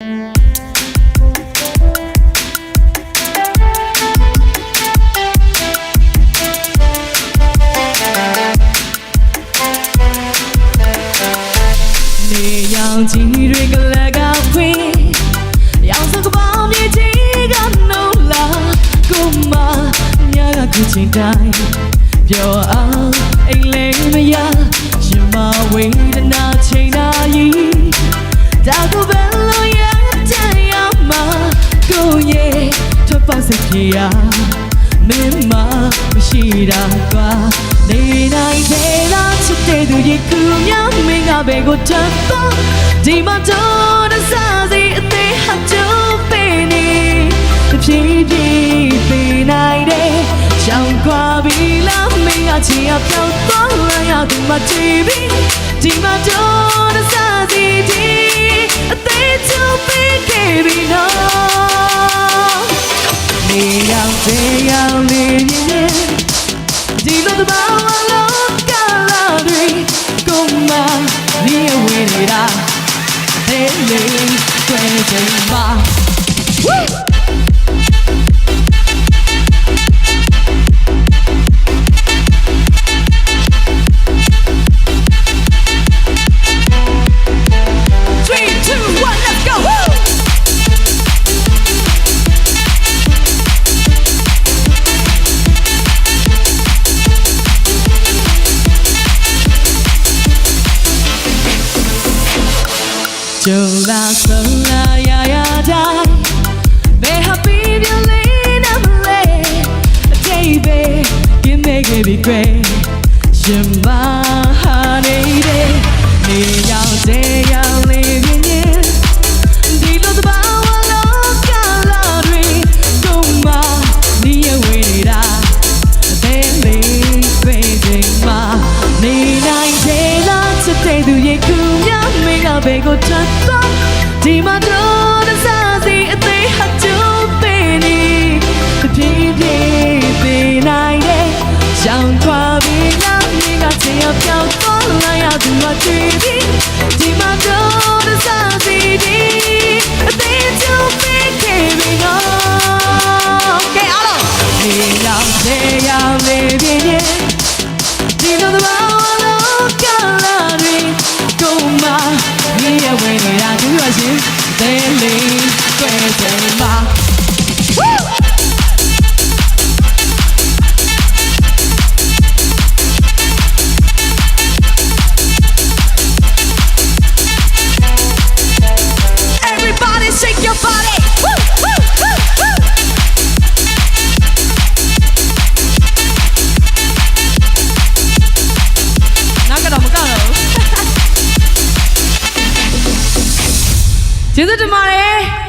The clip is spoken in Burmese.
နေရောင်ကြီးတွေကလည်းကဖွင့်ရောင်စကပောင်းမြေကြီးကနိုးလာကိုမညာကခုချိန်တိုင်းပြောအောင်အိမ်လေးမရ ပေါက်စပြေရမင်းမမရှိတာကွာနေနိုင်သေးလားချစ်တဲ့သူရဲ့ကူများမင်းကဘယ်ကိုတက်တော့ဒီမှာတော့တစားစီအသေးဟာကျုပ်ပေးနေတဖြည်းဖြည်းပေးနိုင်တယ်ရှောင်ခွာပြီးလားမင်းကချီအပြောင်းသွားလာရသူမှချီပြီးဒီမှာတော့တစားစီဒီအသေးကျုပ်ပေးခဲ့ပြီးတော့နေ ရောက်သေးရောက်နေမြင်ဒီလိုတဘာဝလောကလာတွေကိုမနေဝေးနေတာဟဲ့လေတွေ့ချင်ပါ Three, Sola, sola, ya, ya, da. May happy you lean up late. Baby, you make me be great. You're my honey day. Me out there. ဘယ်ကိုထွက်တော့ဒီမှာတော့ ကျေးဇူးတင်ပါတယ်